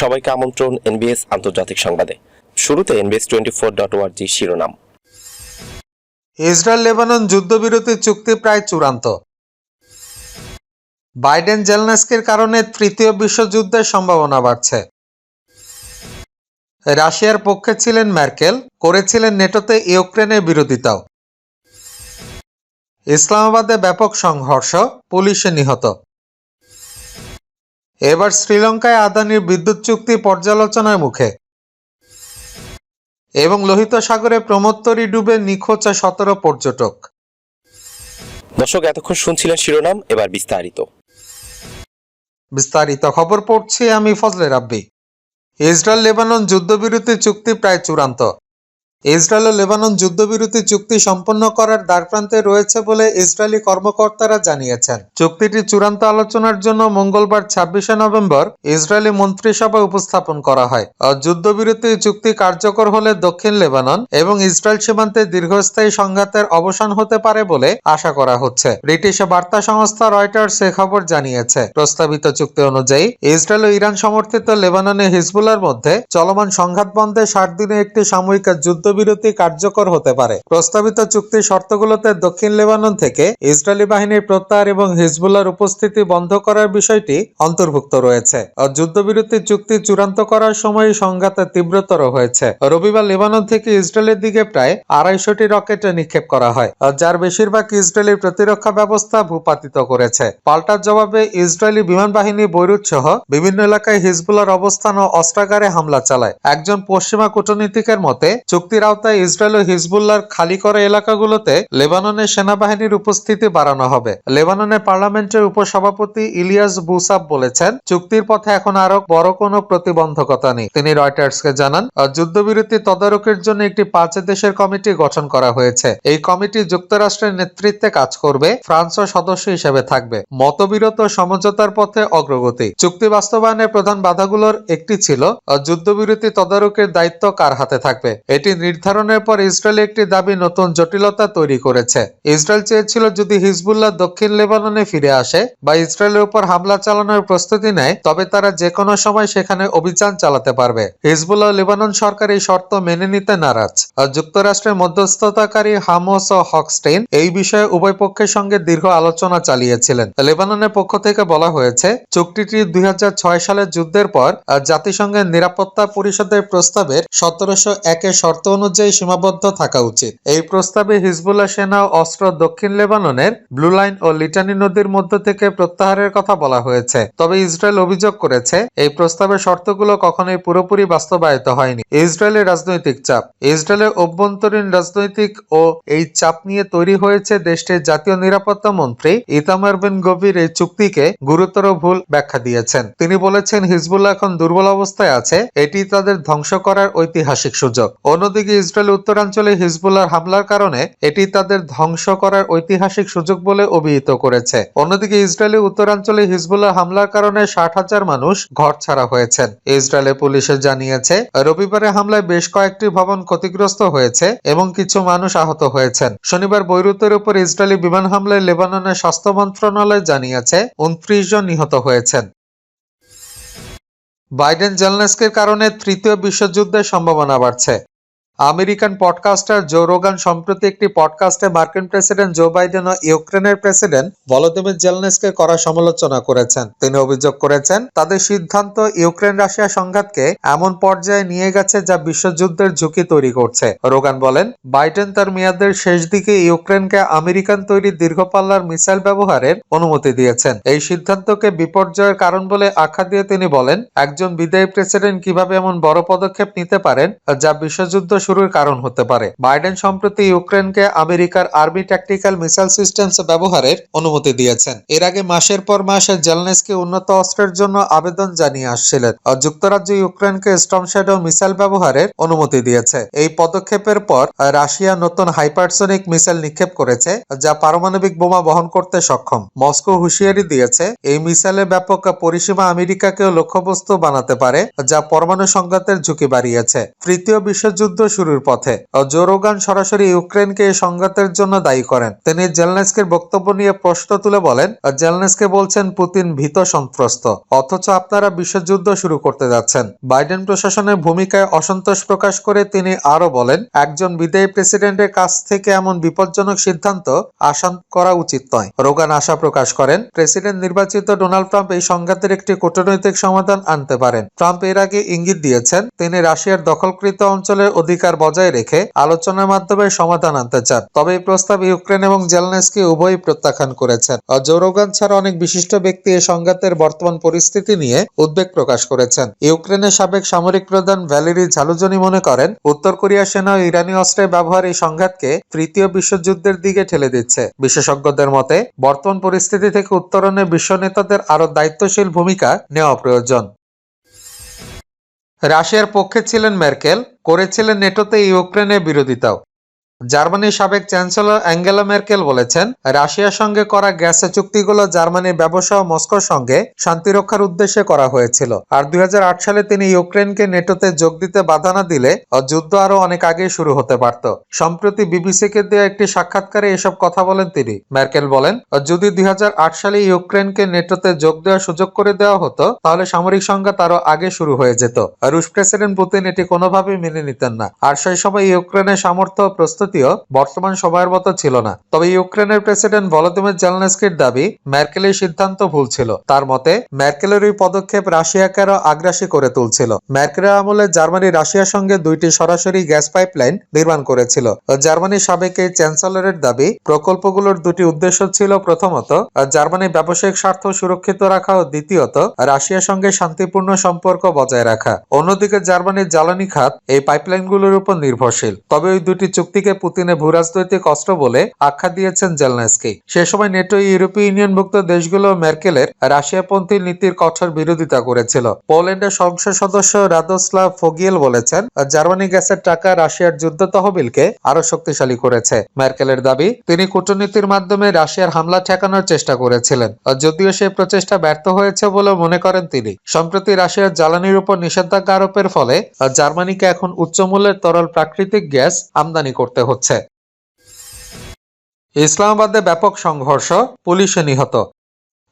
সবাইকে আমন্ত্রণ এনবিএস আন্তর্জাতিক সংবাদে। শুরুতে এনবিএস টোয়েন্টি ফোর ডট ওয়ার্জি শিরোনাম। ইসরায়েল লেবানন যুদ্ধবিরতি চুক্তি প্রায় চূড়ান্ত। বাইডেন জেলনেস্কির কারণে তৃতীয় বিশ্বযুদ্ধের সম্ভাবনা বাড়ছে। রাশিয়ার পক্ষে ছিলেন ম্যার্কেল, করেছিলেন নেটোতে ইউক্রেনের বিরোধিতাও। ইসলামাবাদে ব্যাপক সংঘর্ষ, পুলিশে নিহত। এবার শ্রীলঙ্কায় আদানির বিদ্যুৎ চুক্তি পর্যালোচনার মুখে। এবং লোহিত সাগরে প্রমোত্তরী ডুবে নিখোঁজ সতেরো পর্যটক। দর্শক এতক্ষণ শুনছিলেন শিরোনাম এবার বিস্তারিত। বিস্তারিত খবর পড়ছি আমি ফজলে রাব্বি। ইসরায়েল লেবানন যুদ্ধবিরতি চুক্তি প্রায় চূড়ান্ত। ইসরায়েল ও লেবানন যুদ্ধবিরতি চুক্তি সম্পন্ন করার দ্বারপ্রান্তে রয়েছে বলে ইসরায়েলি কর্মকর্তারা জানিয়েছেন। চুক্তিটি চূড়ান্ত আলোচনার জন্য মঙ্গলবার ছাব্বিশে নভেম্বর ইসরায়েলি মন্ত্রিসভায় উপস্থাপন করা হয়। যুদ্ধবিরতি চুক্তি কার্যকর হলে দক্ষিণ লেবানন এবং ইসরায়েল সীমান্তে দীর্ঘস্থায়ী সংঘাতের অবসান হতে পারে বলে আশা করা হচ্ছে। ব্রিটিশ বার্তা সংস্থা রয়টার্স এ খবর জানিয়েছে। প্রস্তাবিত চুক্তি অনুযায়ী ইসরায়েল ও ইরান সমর্থিত লেবাননে হিজবুলার মধ্যে চলমান সংঘাত বন্ধে ষাট দিনে একটি সাময়িক যুদ্ধবিরতি কার্যকর হতে পারে। প্রস্তাবিত চুক্তির শর্তগুলোতে দক্ষিণ লেবানন থেকে ইসরায়েলি বাহিনীর প্রত্যাহার এবং হিজবুল্লার উপস্থিতি বন্ধ করার বিষয়টি অন্তর্ভুক্ত রয়েছে। যুদ্ধবিরতি চুক্তি চূড়ান্ত করার সময় সংঘাতে তীব্রতর হয়েছে। রবিবার লেবানন থেকে ইসরায়েলের দিকে প্রায় আড়াইশোটি রকেট নিক্ষেপ করা হয়, যার বেশিরভাগ ইসরায়েলি প্রতিরক্ষা ব্যবস্থা ভূপাতিত করেছে। পাল্টার জবাবে ইসরায়েলি বিমান বাহিনী বৈরুত সহ বিভিন্ন এলাকায় হিজবুল্লার অবস্থান ও অস্ত্রাগারে হামলা চালায়। একজন পশ্চিমা কূটনীতিকের মতে চুক্তির আওতায় ইসরায়েল ও হিজবুল্লার খালি করা এলাকাগুলোতে লেবাননের সেনাবাহিনীর উপস্থিতি বাড়ানো হবে। লেবাননের পার্লামেন্টের উপসভাপতি ইলিয়াস বুসাব বলেছেন, চুক্তির পথে এখন আরও বড় কোনো প্রতিবন্ধকতা নেই। তিনি রয়টার্সকে জানান, যুদ্ধবিরতি তদারকির জন্য একটি পাঁচ দেশের কমিটি গঠন করা হয়েছে। এই কমিটি যুক্তরাষ্ট্রের নেতৃত্বে কাজ করবে ফ্রান্সও সদস্য হিসেবে থাকবে। মতবিরত সমঝোতার পথে অগ্রগতি। চুক্তি বাস্তবায়নের প্রধান বাধাগুলোর একটি ছিল, যুদ্ধবিরতি তদারকির দায়িত্ব কার হাতে থাকবে? এটি নির্ধারণের পর ইসরায়েল একটি দাবি নতুন জটিলতা তৈরি করেছে। ইসরায়েল চেয়েছিল যদি হিজবুল্লাহ দক্ষিণ লেবাননে ফিরে আসে বা ইসরায়েলের উপর হামলা চালানোর প্রস্তুতি নেয়, তবে তারা যে কোনো সময় সেখানে অভিযান চালাতে পারবে। হিজবুল্লাহ লেবানন সরকার এই শর্ত মেনে নিতে নারাজ। আর যুক্তরাষ্ট্রের মধ্যস্থতাকারী হামোস ও হকস্টেইন এই বিষয়ে উভয় পক্ষের সঙ্গে দীর্ঘ আলোচনা চালিয়েছিলেন। লেবাননের পক্ষ থেকে বলা হয়েছে, চুক্তিটি দুই হাজার ছয় সালের যুদ্ধের পর জাতিসংঘের নিরাপত্তা পরিষদের প্রস্তাবের সতেরোশো একের শর্ত অনুযায়ী সীমাবদ্ধ থাকা উচিত। এই প্রস্তাবে হিজবুল্লাহ সেনা অস্ত্র দক্ষিণ লেবাননের ব্লু লাইন ও লিটানি নদীর মধ্য থেকে প্রত্যাহারের কথা বলা হয়েছে। তবে ইসরায়েল অভিযোগ করেছে, এই প্রস্তাবের শর্তগুলো কখনোই পুরোপুরি বাস্তবায়িত হয়নি। ইসরায়েলের রাজনৈতিক চাপ। ইসরায়েলের অভ্যন্তরীণ রাজনৈতিক ও এই চাপ নিয়ে তৈরি হয়েছে দেশটির জাতীয় নিরাপত্তা মন্ত্রী ইতামার বিন গভীর এই চুক্তিকে গুরুতর ভুল ব্যাখ্যা দিয়েছেন। তিনি বলেছেন, হিজবুল্লাহ এখন দুর্বল অবস্থায় আছে, এটি তাদের ধ্বংস করার ঐতিহাসিক সুযোগ। অন্যদিকে ইসরায়েল উত্তরাঞ্চলে হিজবুল্লাহর হামলার কারণে এটি তাদের ধ্বংস করার ঐতিহাসিক সুযোগ বলে অভিহিত করেছে। অন্যদিকে ইসরায়েলি উত্তরাঞ্চলে হিজবুল্লাহ হামলার কারণে ষাট হাজার মানুষ ঘর ছাড়া হয়েছেন। ইসরায়েলের পুলিশে জানিয়েছে, রবিবারে হামলায় বেশ কয়েকটি ভবন ক্ষতিগ্রস্ত হয়েছে এবং কিছু মানুষ আহত হয়েছেন। শনিবার বৈরুতের উপর ইসরায়েলি বিমান হামলায় লেবাননের স্বাস্থ্য মন্ত্রণালয় জানিয়েছে, উনত্রিশ জন নিহত হয়েছেন। বাইডেন জেলনেস্কের কারণে তৃতীয় বিশ্বযুদ্ধের সম্ভাবনা বাড়ছে। আমেরিকান পডকাস্টার জো রোগান, সম্প্রতি একটি পডকাস্টে মার্কিন প্রেসিডেন্ট জো বাইডেন ও ইউক্রেনের প্রেসিডেন্ট ভলোদিমির জেলনেসকে করা সমালোচনা করেছেন। তিনি অভিযোগ করেছেন, তাদের সিদ্ধান্ত ইউক্রেন রাশিয়া সংঘাতকে এমন পর্যায়ে নিয়ে গেছে যা বিশ্বযুদ্ধের ঝুঁকি তৈরি করছে। রোগান বলেন, বাইডেন তার মেয়াদের শেষ দিকে ইউক্রেনকে আমেরিকান তৈরি দীর্ঘপাল্লার মিসাইল ব্যবহারের অনুমতি দিয়েছেন। এই সিদ্ধান্তকে বিপর্যয়ের কারণ বলে আখ্যা দিয়ে তিনি বলেন, একজন বিদায়ী প্রেসিডেন্ট কীভাবে এমন বড় পদক্ষেপ নিতে পারেন যা বিশ্বযুদ্ধ শুরুর কারণ হতে পারে। বাইডেন সম্প্রতি ইউক্রেনকে আমেরিকার আর্মি ট্যাকটিক্যাল মিসাইল সিস্টেমস ব্যবহারের অনুমতি দিয়েছেন। এর আগে মাসের পর মাস জেলনেসকে উন্নত অস্ত্রের জন্য আবেদন জানিয়ে আসছিলেন। যুক্তরাজ্য ইউক্রেনকে স্টর্ম শ্যাডো মিসাইল ব্যবহারের অনুমতি দিয়েছে। এই পদক্ষেপের পর রাশিয়া নতুন হাইপারসোনিক মিসাইল নিক্ষেপ করেছে, যা পারমাণবিক বোমা বহন করতে সক্ষম। মস্কো হুঁশিয়ারি দিয়েছে, এই মিসাইলের ব্যাপক পরিসীমা আমেরিকাকেও লক্ষ্যবস্তু বানাতে পারে, যা পরমাণু সংঘাতের ঝুঁকি বাড়িয়েছে। তৃতীয় বিশ্বযুদ্ধ শুরুর পথে। জোরোগান সরাসরি ইউক্রেনকে এই সংঘাতের জন্য দায়ী করেন। তিনি জেলনেস্কের বক্তব্য নিয়ে প্রশ্ন তুলে বলেন, জেলনেসকে বলছেন, পুতিন ভীত সন্ত্রস্ত। অথচ আপনারা বিশ্বযুদ্ধ শুরু করতে যাচ্ছেন। বাইডেন প্রশাসনের ভূমিকায় অসন্তোষ প্রকাশ করে তিনি আরও বলেন, একজন বিদায়ী প্রেসিডেন্টের কাছ থেকে এমন বিপজ্জনক সিদ্ধান্ত আশা করা উচিত নয়। রোগান আশা প্রকাশ করেন, প্রেসিডেন্ট নির্বাচিত ডোনাল্ড ট্রাম্প এই সংঘাতের একটি কূটনৈতিক সমাধান আনতে পারেন। ট্রাম্প এর আগে ইঙ্গিত দিয়েছেন, তিনি রাশিয়ার দখলকৃত অঞ্চলের অধিকার বজায় রেখে আলোচনার মাধ্যমে সমাধান আনতে চান। তবে এই প্রস্তাব ইউক্রেন এবং জেলনেসকি উভয়ই প্রত্যাখ্যান করেছেন। জোরোগান ছাড়া অনেক বিশিষ্ট ব্যক্তি এই সংঘাতের বর্তমান পরিস্থিতি নিয়ে উদ্বেগ প্রকাশ করেছেন। ইউক্রেনের সাবেক সামরিক প্রধান ভ্যালেরি ঝালুজনি মনে করেন, উত্তর কোরিয়া সেনা ইরানি অস্ত্রের ব্যবহার এই সংঘাতকে তৃতীয় বিশ্বযুদ্ধের দিকে ঠেলে দিচ্ছে। বিশেষজ্ঞদের মতে, বর্তমান পরিস্থিতি থেকে উত্তরণে বিশ্ব নেতাদের আরও দায়িত্বশীল ভূমিকা নেওয়া প্রয়োজন। রাশিয়ার পক্ষে ছিলেন মেরকেল করেছিলেন নেটোতে ইউক্রেনের বিরোধিতাও। জার্মানির সাবেক চ্যান্সেলর অ্যাঙ্গেলা মেরকেল বলেছেন, রাশিয়ার সঙ্গে করা গ্যাসের চুক্তিগুলো জার্মানির ব্যবসা মস্কোর সঙ্গে শান্তি রক্ষার উদ্দেশ্যে করা হয়েছিল। আর দুই সালে তিনি ইউক্রেনকে নেটোতে যোগ দিতে বাধা না দিলে যুদ্ধ আরও অনেক আগেই শুরু হতে পারত। সম্প্রতি বিবিসিকে দেওয়া একটি সাক্ষাৎকারে এসব কথা বলেন তিনি। মেরকেল বলেন, যদি দুই হাজার আট সালে ইউক্রেনকে নেটোতে যোগ দেওয়ার সুযোগ করে দেওয়া হতো, তাহলে সামরিক সংঘাত আরও আগে শুরু হয়ে যেত। রুশ প্রেসিডেন্ট পুতিন এটি কোনোভাবেই মেনে নিতেন না। আর সেই সময় ইউক্রেনের সামর্থ্য ও প্রস্তুতিও বর্তমান সময়ের মতো ছিল না। তবে ইউক্রেনের প্রেসিডেন্ট ভলোদিমির জেলনেস্কির দাবি, ম্যার্কেলের সিদ্ধান্ত ভুল ছিল। তার মতে, ম্যার্কেলের এই পদক্ষেপ রাশিয়াকে আরও আগ্রাসী করে তুলছিল। ম্যার্কেলের আমলে জার্মানি রাশিয়ার সঙ্গে দুইটি সরাসরি গ্যাস পাইপলাইন নির্মাণ করেছিল। জার্মানির সাবেক এই চ্যান্সেলরের দাবি, প্রকল্পগুলোর দুটি উদ্দেশ্য ছিল প্রথমত, জার্মানির ব্যবসায়িক স্বার্থ সুরক্ষিত রাখা ও দ্বিতীয়ত, রাশিয়ার সঙ্গে শান্তিপূর্ণ সম্পর্ক বজায় রাখা। অন্যদিকে জার্মানির জ্বালানি খাত এই পাইপলাইনগুলোর উপর নির্ভরশীল। তবে ওই দুটি চুক্তিকে পুতিনের ভূরাজনৈতিক অস্ত্র বলে আখ্যা দিয়েছেন জেলনেস্কি। সে সময় নেটো ইউরোপীয় ইউনিয়নভুক্ত দেশগুলো মেরকেলের রাশিয়াপন্থী নীতির কঠোর বিরোধিতা করেছিল। পোল্যান্ডের সংসদ সদস্য রাদোস্লাভ ফোগিয়েল বলেছেন, জার্মানি গ্যাসের টাকা রাশিয়ার যুদ্ধ তহবিলকে আরও শক্তিশালী করেছে। মেরকেলের দাবি, তিনি কূটনীতির মাধ্যমে রাশিয়ার হামলা ঠেকানোর চেষ্টা করেছিলেন। যদিও সেই প্রচেষ্টা ব্যর্থ হয়েছে বলে মনে করেন তিনি। সম্প্রতি রাশিয়ার জ্বালানির উপর নিষেধাজ্ঞা আরোপের ফলে, জার্মানিকে এখন উচ্চমূল্যের তরল প্রাকৃতিক গ্যাস আমদানি করতে হচ্ছে। ইসলামাবাদে ব্যাপক সংঘর্ষ পুলিশে নিহত।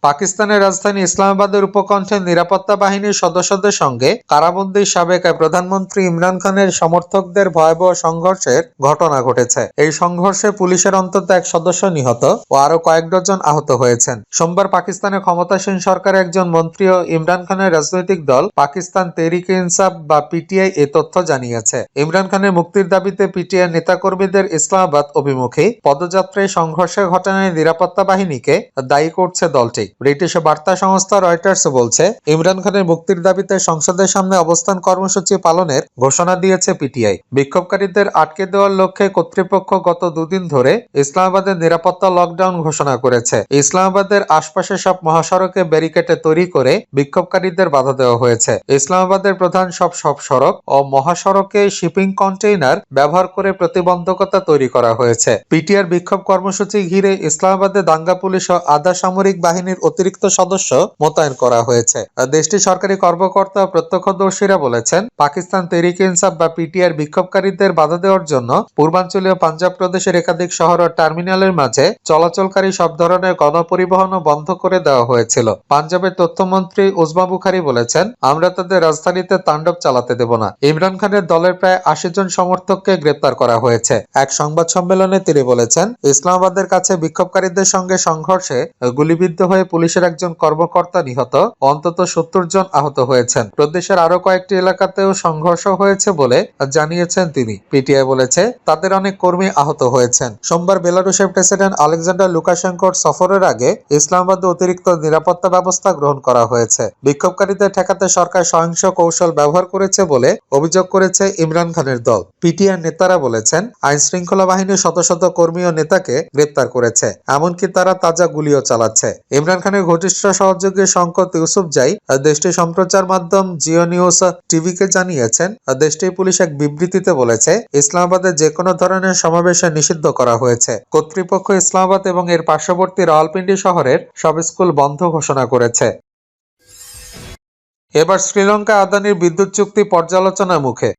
পাকিস্তানের রাজধানী ইসলামাবাদের উপকণ্ঠে নিরাপত্তা বাহিনীর সদস্যদের সঙ্গে কারাবন্দী সাবেক প্রধানমন্ত্রী ইমরান খানের সমর্থকদের ভয়াবহ সংঘর্ষের ঘটনা ঘটেছে। এই সংঘর্ষে পুলিশের অন্তত এক সদস্য নিহত ও আরও কয়েক ডজন আহত হয়েছেন। সোমবার পাকিস্তানের ক্ষমতাসীন সরকারের একজন মন্ত্রী ও ইমরান খানের রাজনৈতিক দল পাকিস্তান তেহরিক ইনসাফ বা পিটিআই এ তথ্য জানিয়েছে। ইমরান খানের মুক্তির দাবিতে পিটিআই নেতাকর্মীদের ইসলামাবাদ অভিমুখী পদযাত্রায় সংঘর্ষের ঘটনায় নিরাপত্তা বাহিনীকে দায়ী করছে দলটি। ব্রিটিশ বার্তা সংস্থা রয়টার্স বলছে, ইমরান খানের মুক্তির দাবিতে সংসদের সামনে অবস্থান কর্মসূচি পালনের ঘোষণা দিয়েছে পিটিআই। বিক্ষোভকারীদের আটকে দেওয়ার লক্ষ্যে কর্তৃপক্ষ গত দুদিন ধরে ইসলামাবাদের নিরাপত্তা লকডাউন ঘোষণা করেছে। ইসলামাবাদের আশপাশে সব মহাসড়কে ব্যারিকেডে তৈরি করে বিক্ষোভকারীদের বাধা দেওয়া হয়েছে। ইসলামাবাদের প্রধান সব সব সড়ক ও মহাসড়কে শিপিং কন্টেইনার ব্যবহার করে প্রতিবন্ধকতা তৈরি করা হয়েছে। পিটিআর বিক্ষোভ কর্মসূচি ঘিরে ইসলামাবাদে দাঙ্গা পুলিশ ও আধা সামরিক বাহিনীর অতিরিক্ত সদস্য মোতায়েন করা হয়েছে। দেশটির সরকারি কর্মকর্তা প্রত্যক্ষদর্শীরা বলেছেন, পাকিস্তান তেহরিক ইনসাফ বা পিটিআর বিক্ষোভকারীদের বাধা দেওয়ার জন্য পূর্বাঞ্চলীয় পাঞ্জাব প্রদেশের একাধিক শহর ও টার্মিনালের মাঝে চলাচলকারী সব ধরনের গণপরিবহনও বন্ধ করে দেওয়া হয়েছিল। পাঞ্জাবের তথ্যমন্ত্রী উজমা বুখারি বলেছেন, আমরা তাদের রাজধানীতে তাণ্ডব চালাতে দেব না। ইমরান খানের দলের প্রায় আশি জন সমর্থককে গ্রেপ্তার করা হয়েছে। এক সংবাদ সম্মেলনে তিনি বলেছেন, ইসলামাবাদের কাছে বিক্ষোভকারীদের সঙ্গে সংঘর্ষে গুলিবিদ্ধ হয়ে পুলিশের একজন কর্মকর্তা নিহত। অন্তত সত্তর জন আহত হয়েছেন। প্রদেশের আরও কয়েকটি এলাকাতেও সংঘর্ষ হয়েছে বলে জানিয়েছেন তিনি। পিটিআই বলেছে, তাদের অনেক কর্মী আহত হয়েছেন। সোমবার বেলারুশের প্রেসিডেন্ট আলেকজান্ডার লুকাশেঙ্কোর সফরের আগে ইসলামাবাদে অতিরিক্ত নিরাপত্তা ব্যবস্থা গ্রহণ করা হয়েছে। বিক্ষোভকারীদের ঠেকাতে সরকার সহিংস কৌশল ব্যবহার করেছে বলে অভিযোগ করেছে ইমরান খানের দল। পিটিআর নেতারা বলেছেন আইন শৃঙ্খলা বাহিনীর শত শত কর্মী ও নেতাকে গ্রেপ্তার করেছে। এমনকি তারা তাজা গুলিও চালাচ্ছে। ইমরান খানের ঘনিষ্ঠ সহযোগী শঙ্কর ইউসুফ জাই দেশটির সম্প্রচার মাধ্যম জিও নিউজ টিভিকে জানিয়েছেন। দেশটির পুলিশ এক বিবৃতিতে বলেছে, ইসলামাবাদে যে কোনো ধরনের সমাবেশে নিষিদ্ধ করা হয়েছে। কর্তৃপক্ষ ইসলামাবাদ এবং এর পার্শ্ববর্তী রাওয়ালপিন্ডি শহরের সব স্কুল বন্ধ ঘোষণা করেছে। এবার শ্রীলঙ্কা আদানির বিদ্যুৎ চুক্তি পর্যালোচনার মুখে।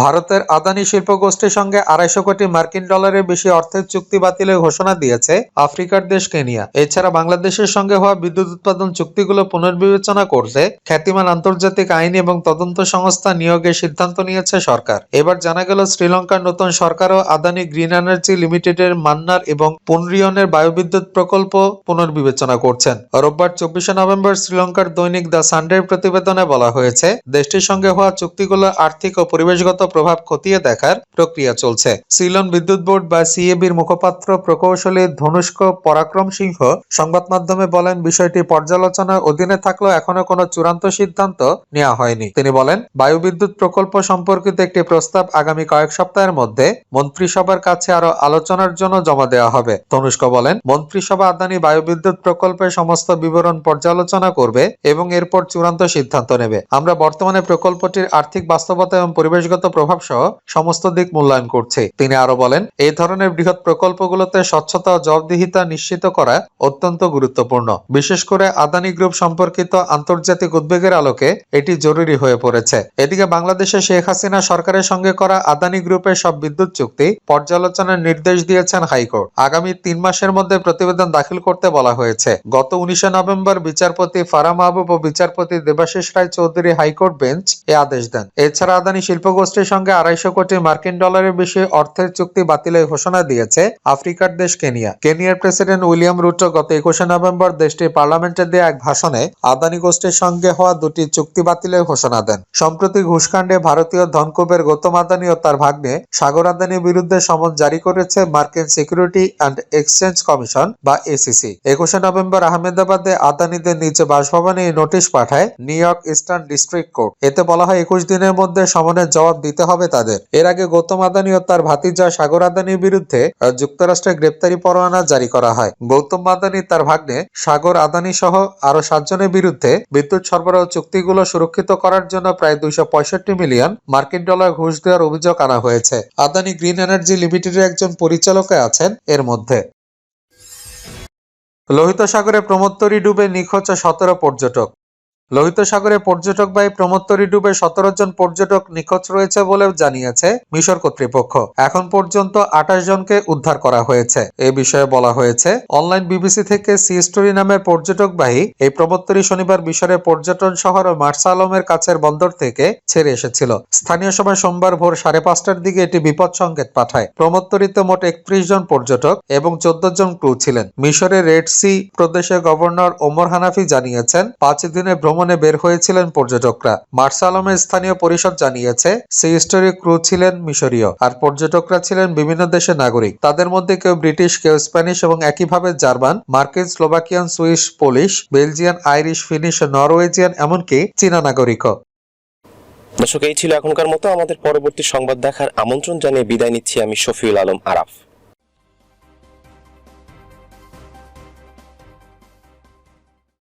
ভারতের আদানি শিল্প গোষ্ঠীর সঙ্গে আড়াইশো কোটি মার্কিন ডলারের বেশি অর্থের চুক্তি বাতিলের ঘোষণা দিয়েছে আফ্রিকার দেশ কেনিয়া। এছাড়া বাংলাদেশের সঙ্গে হওয়া বিদ্যুৎ উৎপাদন চুক্তিগুলো পুনর্বিবেচনা করতে খ্যাতিমান আন্তর্জাতিক আইন এবং তদন্ত সংস্থা নিয়োগের সিদ্ধান্ত নিয়েছে সরকার। এবার জানা গেল শ্রীলঙ্কার নতুন সরকারও আদানি গ্রিন এনার্জি লিমিটেডের মান্নার এবং পুনরিয়নের বায়ুবিদ্যুৎ প্রকল্প পুনর্বিবেচনা করছেন। রোববার চব্বিশে নভেম্বর শ্রীলঙ্কার দৈনিক দ্য সানডের প্রতিবেদনে বলা হয়েছে, দেশটির সঙ্গে হওয়া চুক্তিগুলো আর্থিক ও পরিবেশগত প্রভাব খতিয়ে দেখার প্রক্রিয়া চলছে। সিলন বিদ্যুৎ বোর্ড বা সিএবির মুখপাত্র প্রকৌশলী ধনুষ্ক পরাক্রম সিংহ সংবাদ মাধ্যমে বলেন, বিষয়টি পর্যালোচনার অধীনে থাকলেও এখনও কোনো চূড়ান্ত সিদ্ধান্ত নেওয়া হয়নি। তিনি বলেন বায়ুবিদ্যুৎ প্রকল্প সম্পর্কিত একটি প্রস্তাব আগামী কয়েক সপ্তাহের মধ্যে মন্ত্রিসভার কাছে আরও আলোচনার জন্য জমা দেওয়া হবে। তনুষ্ক বলেন, মন্ত্রিসভা আদানি বায়ুবিদ্যুৎ প্রকল্পের সমস্ত বিবরণ পর্যালোচনা করবে এবং এরপর চূড়ান্ত সিদ্ধান্ত নেবে। আমরা বর্তমানে প্রকল্পটির আর্থিক বাস্তবতা এবং পরিবেশগত প্রভাব সহ সমস্ত দিক মূল্যায়ন করছি। তিনি আরও বলেন, এই ধরনের বৃহৎ প্রকল্পগুলোতে স্বচ্ছতা ও জবাবদিহিতা নিশ্চিত করা অত্যন্ত গুরুত্বপূর্ণ। বিশেষ করে আদানি গ্রুপ সম্পর্কিত আন্তর্জাতিক উদ্বেগের আলোকে এটি জরুরি হয়ে পড়েছে। এদিকে বাংলাদেশে শেখ হাসিনা সরকারের সঙ্গে করা আদানি গ্রুপের সব বিদ্যুৎ চুক্তি পর্যালোচনার নির্দেশ দিয়েছেন হাইকোর্ট। আগামী তিন মাসের মধ্যে প্রতিবেদন দাখিল করতে বলা হয়েছে। গত উনিশে নভেম্বর বিচারপতি ফারা মাহবুব ও বিচারপতি Debashis Roy Chowdhury high court bench এ আদেশ দেন। এছাড়া আদানি শিল্প গোষ্ঠীর সঙ্গে আড়াইশো কোটি মার্কিন ডলারের বেশি অর্থের চুক্তি বাতিলের ঘোষণা দিয়েছে আফ্রিকার দেশ কেনিয়া। কেনিয়ার প্রেসিডেন্ট উইলিয়াম রুটো গত একুশে নভেম্বর দেশটির পার্লামেন্টে দেয়া এক ভাষণে আদানি গোষ্ঠীর সঙ্গে হওয়া দুটি চুক্তি বাতিলের ঘোষণা দেন। সম্প্রতি ঘুষকাণ্ডে ভারতীয় ধনকুবের গৌতম আদানি ও তার ভাগ্নে সাগর আদানির বিরুদ্ধে সমন জারি করেছে মার্কিন সিকিউরিটি অ্যান্ড এক্সচেঞ্জ কমিশন বা এসিসি একুশে নভেম্বর আহমেদাবাদে আদানিদের নিজ বাসভবনে এই নোটিশ পাঠায় New York Eastern District Court. এতে বলা হয়, একুশ দিনের মধ্যে সমনের জবাব দিতে হবে তাদের। এর আগে গৌতম আদানি ও তার ভাতিজা সাগর আদানির বিরুদ্ধে যুক্তরাষ্ট্রে গ্রেপ্তারি পরোয়ানা জারি করা হয়। গৌতম আদানি তার ভাগ্নে, সাগর আদানি সহ আরও সাতজনের বিরুদ্ধে বিদ্যুৎ সরবরাহ চুক্তিগুলো সুরক্ষিত করার জন্য প্রায় দুইশো পঁয়ষট্টি মিলিয়ন মার্কিন ডলার ঘুষ দেওয়ার অভিযোগ আনা হয়েছে। আদানি গ্রিন এনার্জি লিমিটেডের একজন পরিচালকে আছেন এর মধ্যে। লোহিত সাগরে প্রমোত্তরী ডুবে নিখোঁজ সতেরো পর্যটক। লোহিত সাগরে পর্যটক পর্যটকবাহী প্রমোত্তরী ডুবে সতেরো জন পর্যটক নিখোঁজ রয়েছে বলেও জানিয়েছে মিশর কর্তৃপক্ষ। এখন পর্যন্ত আঠাশ জনকে উদ্ধার করা হয়েছে। এ বিষয়ে বলা হয়েছে, অনলাইন বিবিসি থেকে সি স্টোরি নামের পর্যটকবাহী এই প্রমোত্তরী শনিবার মিশরের পর্যটন শহর মার্সা কাছের বন্দর থেকে ছেড়ে এসেছিল। স্থানীয় সময় সোমবার ভোর সাড়ে পাঁচটার দিকে এটি বিপদ সংকেত পাঠায়। প্রমোত্তরীতে মোট একত্রিশ জন পর্যটক এবং চোদ্দ জন ক্রু ছিলেন। মিশরের রেড সি প্রদেশের গভর্নর ওমর হানাফি জানিয়েছেন, পাঁচ দিনের ভ্রমণে বের হয়েছিলেন পর্যটকরা। মার্সা আলমের স্থানীয় পরিষদ জানিয়েছে, সেই স্টোরি ক্রু ছিলেন মিশরীয়, আর পর্যটকরা ছিলেন বিভিন্ন দেশের নাগরিক। তাদের মধ্যে কেউ ব্রিটিশ, কেউ স্প্যানিশ এবং একইভাবে জার্মান, মার্কিন, Slovakian, Swiss, Polish, Belgian, Irish, Finnish, Norwegian, এমনকি চীনা নাগরিকও। দর্শক, এই ছিল এখনকার মতো। আমাদের পরবর্তী সংবাদ দেখার আমন্ত্রণ জানিয়ে বিদায় নিচ্ছি আমি শফিউল আলম আরাফ।